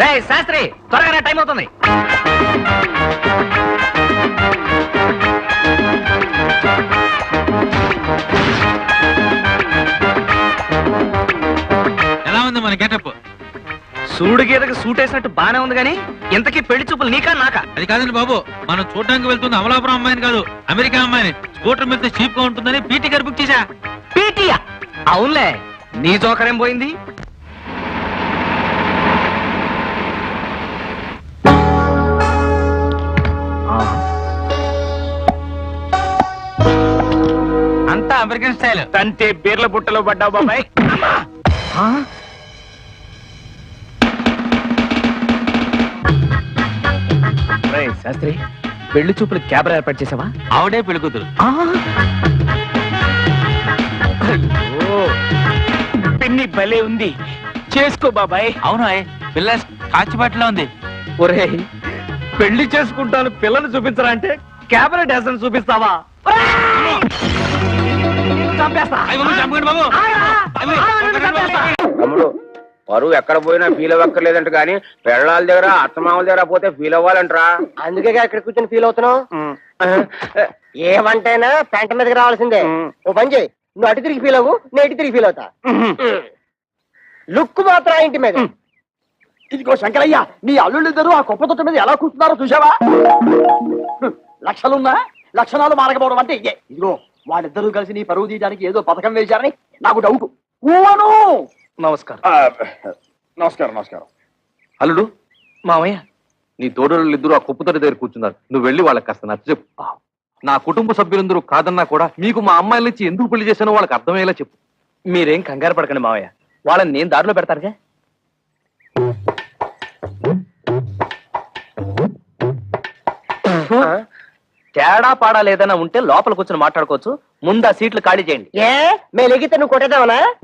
రే శాస్త్రి త్వరగా టైం అవుతుంది. ఎలా ఉంది మన గెటప్? సూడు గీతకి సూట్ వేసినట్టు బానే ఉంది కానీ ఇంతకీ పెళ్ళి చూపులు నీకా నాకా? అది కాదండి బాబు మనం చూడడానికి వెళ్తుంది అమలాపురం అమ్మాయిని కాదు అమెరికా అమ్మాయిని. స్కూటర్ మీద చీప్గా ఉంటుందని పీటీ గారు బుక్ చేశా. పీటియా? అవునులే నీ జోకరేం పోయింది? అంతా అమెరికన్ స్టైల్ తంతే బీర్ల బుట్టలో పడ్డావు బాబాయ్. శాస్త్రి పెళ్ళి చూపులు కెమెరా ఏర్పాటు చేసావా? ఆవిడే పెళ్ళి కూతురు. పిన్ని భలే ఉంది. చేసుకో బాబాయ్. అవును పిల్ల కాచిబాటిలో ఉంది. ఒరే పెళ్ళి చేసుకుంటాను పిల్లలు చూపించరా అంటే కెమెరా డాన్స్ చూపిస్తావా? తమ్ముడు పరువు ఎక్కడ పోయినా ఫీల్ అవ్వక్కర్లేదంట కానీ పెళ్ళాల దగ్గర అత్తమామల దగ్గర పోతే ఫీల్ అవ్వాలంటరా. అందుకే ఇక్కడ కూర్చొని ఫీల్ అవుతున్నావు. ఏమంటైనా పెంట మీదకి రావాల్సిందే. ఓ పని చేయి. నువ్వు అటు తిరిగి ఫీల్ అవ్వు నేను ఇటు తిరిగి ఫీల్ అవుతా. లుక్ మాత్రం ఆ ఇంటి మీద. ఇదిగో శంకరయ్య నీ అల్లుళ్ళిద్దరూ ఆ కుప్ప తొట్ట మీద ఎలా కూర్చున్నారో చూసావా లక్షలున్నా? లక్షణాలు మారకపోవడం అంటే ఇదే. ఇదిగో వాళ్ళిద్దరూ కలిసి నీ పరువు తీయడానికి ఏదో పథకం వేశారని నాకు డౌట్ ఊవను నమస్కారం. నమస్కారం నమస్కారం. అల్లుడు మామయ్య నీ తోడలు ఇద్దరు ఆ కుప్పతడి దగ్గర కూర్చున్నారు. నువ్వు వెళ్ళి వాళ్ళకి కాస్త నచ్చ చెప్పు. నా కుటుంబ సభ్యులందరూ కాదన్నా కూడా మీకు మా అమ్మాయిల నుంచి ఎందుకు పెళ్ళి చేశానో వాళ్ళకి అర్థమయ్యేలా చెప్పు. మీరేం కంగారు పడకండి మామయ్య. వాళ్ళని నేను దారిలో పెడతానుగా. తేడా పాడా లేదన్నా ఉంటే లోపల కూర్చొని మాట్లాడుకోవచ్చు. ముందు ఆ సీట్లు ఖాళీ చేయండి. ఏ? మేము ఎగితే నువ్వు కొట్టేద్దామనా?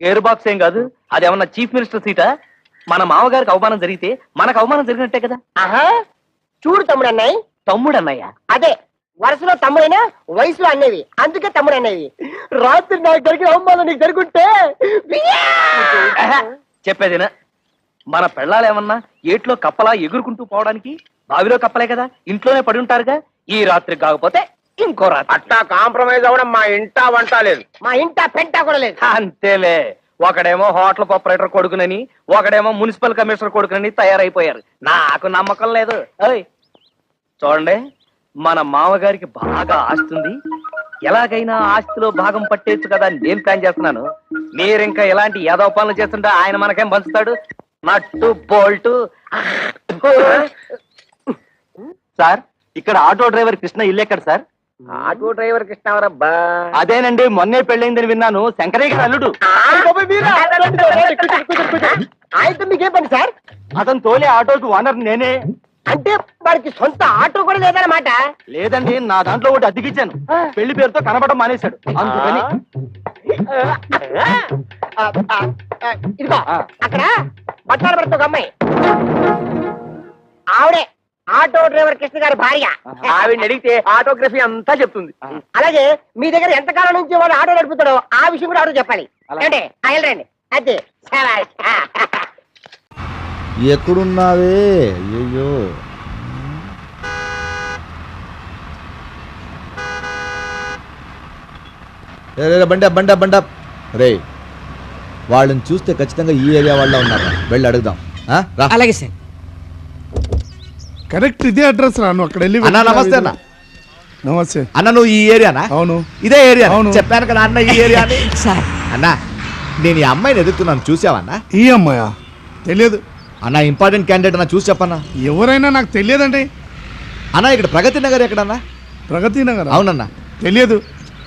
ఎయిర్ బాక్స్ ఏం కాదు. అది ఏమన్నా చీఫ్ మినిస్టర్ సీటా? మన మామగారికి అవమానం జరిగితే మనకు అవమానం జరిగినట్టే కదా. ఆహా. చూడు తమ్ముడు అన్నయ్య. తమ్ముడు అన్నయ్య? అదే వరుసలో తమ్ముడైనా వయసులో అన్నవి అందుకే తమ్ముడు అన్నవి రాత్రి నాకు జరిగిన అవమానం నీకు జరుగుంటే? చెప్పేదేనా? మన పెళ్ళాలు ఏమన్నా ఏట్లో కప్పలా ఎగురుకుంటూ పోవడానికి? బావిలో కప్పలే కదా? ఇంట్లోనే పడి ఉంటారుగా? ఈ రాత్రి కాకపోతే ఇంకో రాత్రి. అట్టా కాంప్రమైజ్ అవ్వడం మా ఇంటా వంట లేదు. మా ఇంట పెంట కూడా లేదు. అంతేలే. ఒకడేమో హోటల్ ఆపరేటర్ కొడుకునని ఒకడేమో మున్సిపల్ కమిషనర్ కొడుకునని తయారైపోయారు. నాకు నమ్మకం లేదు. ఓయ్ చూడండి మన మామగారికి బాగా ఆస్తుంది. ఎలాగైనా ఆస్తిలో భాగం పట్టేచ్చు కదా అని నేను ప్లాన్ చేస్తున్నాను. మీరింకా ఎలాంటి ఏదో పనులు చేస్తుంటే ఆయన మనకేం పంచుతాడు? Nut bolt. సార్? ఇక్కడ ఆటో డ్రైవర్ కృష్ణ ఇల్లు ఎక్కడ సార్? Auto driver కృష్ణవరబ్బా. అదేనండి మొన్నే పెళ్ళైందని విన్నాను. శంకరయ్య గారి అల్లుడు. ఆయనతో మీకేం పని సార్? అతను తోలే ఆటోకి ఓనర్ నేనే. అంటే వాడికి సొంత ఆటో కూడా లేదన్నమాట? లేదండి నా దాంట్లో ఒకటి అద్దెకిచ్చాను. పెళ్ళి పేరుతో కనబడడం మానేశాడు. అందుకని. ఇదిగో అక్కడ బట్టాలు పడుతుంది ఒక అమ్మాయి. ఆవిడే. ఆటో డ్రైవర్ కృష్ణ గారి భార్య. ఆవిడ అడిగితే ఆటోగ్రఫీ అంతా చెప్తుంది. అలాగే మీ దగ్గర ఎంత కాలం నుంచి వాడు ఆటో నడుపుతాడో ఆ విషయం కూడా ఆటో చెప్పాలి. అంటే వెళ్ళండి అదే. ఎక్కడున్నావే? అయ్యో బండి బండి బండి. రే వాళ్ళని చూస్తే ఖచ్చితంగా ఈ ఏరియా వాళ్ళ ఉన్నారు వెళ్ళి అడుగుదాం. అలాగే సార్. కరెక్ట్ ఇదే అడ్రస్ రా నువ్వు అక్కడ వెళ్ళి అన్నా నమస్తే అన్న. నమస్తే. అన్న నువ్వు ఈ ఏరియానా? అవును. ఇదే ఏరియా. అవును. చెప్పాను కదా అన్న ఈ ఏరియా అని. సార్. అన్న నేను ఈ అమ్మాయిని ఎదుగుతున్నాను చూసావన్నా ఈ అమ్మాయా? తెలియదు. అన్న ఇంపార్టెంట్ క్యాండిడేట్ అన్న చూసి చెప్పన్నా. ఎవరైనా నాకు తెలియదండి. అన్న ఇక్కడ ప్రగతి నగర్ ఎక్కడన్నా? ప్రగతి నగర్? అవునన్నా. తెలియదు.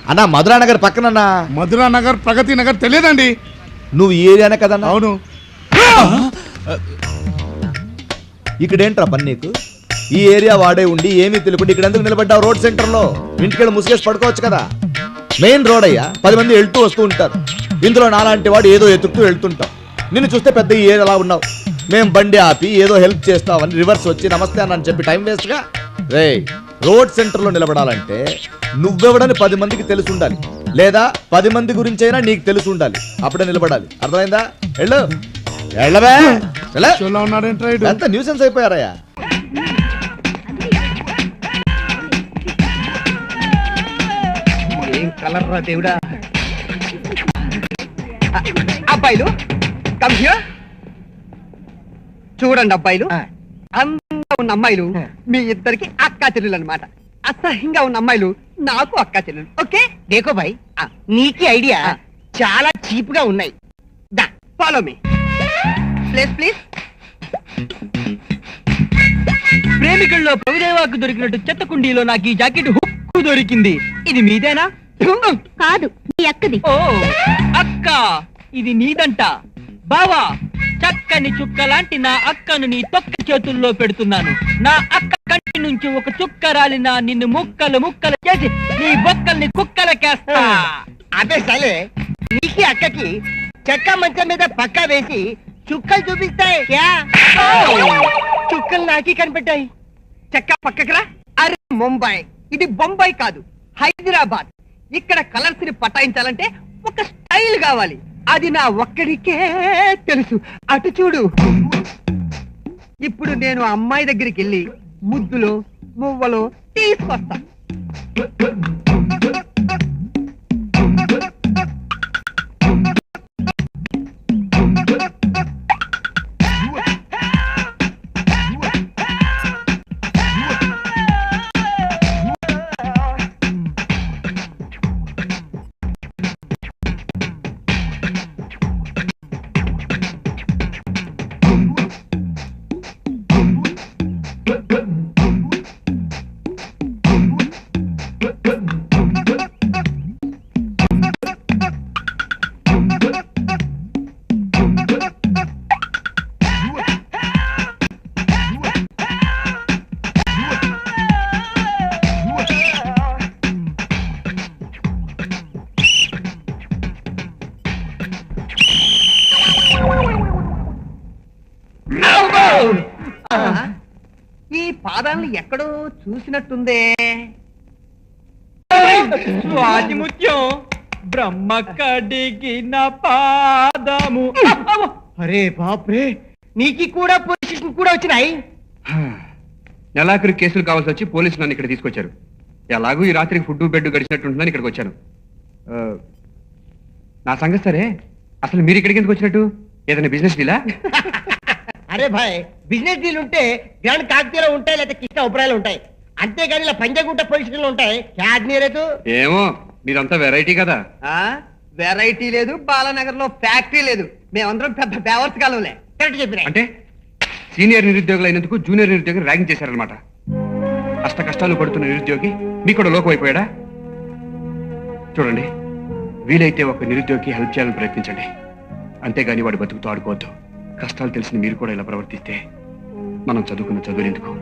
అన్న మధురా నగర్ పక్కనన్నా? మధురా నగర్ ప్రగతి నగర్ తెలియదండి. నువ్వు ఈ ఏరియానే కదన్నా? అవును. ఇక్కడేంట్రా పని నీకు? ఈ ఏరియా వాడే ఉండి ఏమీ తెలియకుండా ఇక్కడ ఎందుకు నిలబడ్డావు రోడ్ సెంటర్లో ఇంటికెళ్ళి ముసుగేసి పడుకోవచ్చు కదా? మెయిన్ రోడ్ అయ్యా పది మంది వెళ్తూ వస్తూ ఉంటారు. ఇందులో నాలాంటి వాడు ఏదో ఎతుకుతూ వెళ్తుంటాం. నిన్ను చూస్తే పెద్ద ఈ ఏరియా ఉన్నావు. మేం బండి ఆపి ఏదో హెల్ప్ చేస్తామని రివర్స్ వచ్చి నమస్తే అని చెప్పి టైం వేస్ట్గా రే రోడ్ సెంటర్లో నిలబడాలంటే నువ్వెవడని పది మందికి తెలిసి ఉండాలి. లేదా పది మంది గురించైనా నీకు తెలిసి ఉండాలి. అప్పుడే నిలబడాలి. అర్థమైందా? వెళ్ళు. వెళ్ళవే? ఎంత న్యూసెన్స్ అయిపోయారయ్యా? కలర్ రా దేవుడా అబ్బాయిలు కమ్ హియర్ చూడండి అబ్బాయిలు. అందంగా ఉన్న అమ్మాయిలు మీ ఇద్దరికి అక్కా చెల్లెలు అనమాట అసహ్యంగా ఉన్న అమ్మాయిలు నాకు అక్కా చెల్లెలు ఓకే? దేకో భాయ్ నీకి ఐడియా చాలా చీప్గా ఉన్నాయి. దా ఫాలో మీ ప్లీజ్ ప్లీజ్ ప్రేమికుల్లో ప్రభుదేవాకు దొరికినట్టు చెత్త కుండీలో నాకు ఈ జాకెట్ హుక్కు దొరికింది. ఇది మీదేనా? కాదు నీ అక్కది. ఓ అక్క ఇది నీదంట. బావా చక్కని చుక్క లాంటి నా అక్కను నీ తొక్క చేతుల్లో పెడుతున్నాను. నా అక్క కంటి నుంచి ఒక చుక్క రాలినా నిన్ను ముక్కలు ముక్కలు చేసి నీ బొక్కల్ని కుక్కలకేస్తా. అదే సలే. నీకి అక్కకి చెక్క మంచం మీద పక్క వేసి చుక్కలు చూపిస్తాయి. చుక్కలు నాకి కనిపెట్టాయి. చెక్క పక్కకరా అరే ముంబై. ఇది బొంబాయి కాదు హైదరాబాద్. ఇక్కడ కలర్స్ని పటాయించాలంటే ఒక స్టైల్ కావాలి. అది నా ఒక్కడికే తెలుసు. అటు చూడు. ఇప్పుడు నేను అమ్మాయి దగ్గరికి వెళ్ళి ముద్దులో మువ్వలో తీసుకొస్తా. పాదాలను ఎక్కడో చూసినట్టుందే. స్వాతి ముత్యం బ్రహ్మ కడిగిన పాదము. అరే బాప్రే నీకి కూడా పొజిషన్ కూడా వచ్చినాయి? నెలాఖరు కేసులు కావాల్సి వచ్చి పోలీసులు నన్ను ఇక్కడ తీసుకొచ్చారు. ఎలాగూ ఈ రాత్రికి ఫుడ్ బెడ్ గడిచినట్టుంటుందని ఇక్కడికి వచ్చాను. ఆ, నా సంగతి సరే? అసలు మీరు ఇక్కడికి ఎందుకు వచ్చినట్టు? ఏదైనా బిజినెస్ డీలా అరే భాయ్ బిజినెస్ డీల్ ఉంటే గ్రాండ్ కాకతీయలో ఉంటాయి లేదా కృష్ణ ఉబ్రాయిలు ఉంటాయి. అంతేగాని ఇలా పంజాగుట్ట పొజిషన్ ఉంటాయి క్యాడ్ నీరేతు ఏమో మీరంతా వెరైటీ కదా. వెరైటీ లేదు బాలానగర్లో ఫ్యాక్టరీ లేదు. మేమందరం పెద్ద బేవర్స్ కాలంలే కరెక్ట్ చెప్పిన? అంటే సీనియర్ నిరుద్యోగులు అయినందుకు జూనియర్ నిరుద్యోగి ర్యాగింగ్ చేశారనమాట అష్ట కష్టాలు పడుతున్న నిరుద్యోగి మీకు కూడా లోకం అయిపోయాడా? చూడండి వీలైతే ఒక నిరుద్యోగికి హెల్ప్ చేయాలని ప్రయత్నించండి. అంతేగాని వాడి బతుకుతో ఆడుకోవద్దు. కష్టాలు తెలిసిన మీరు కూడా ఇలా ప్రవర్తిస్తే మనం చదువుకున్న చదువులు ఎందుకు?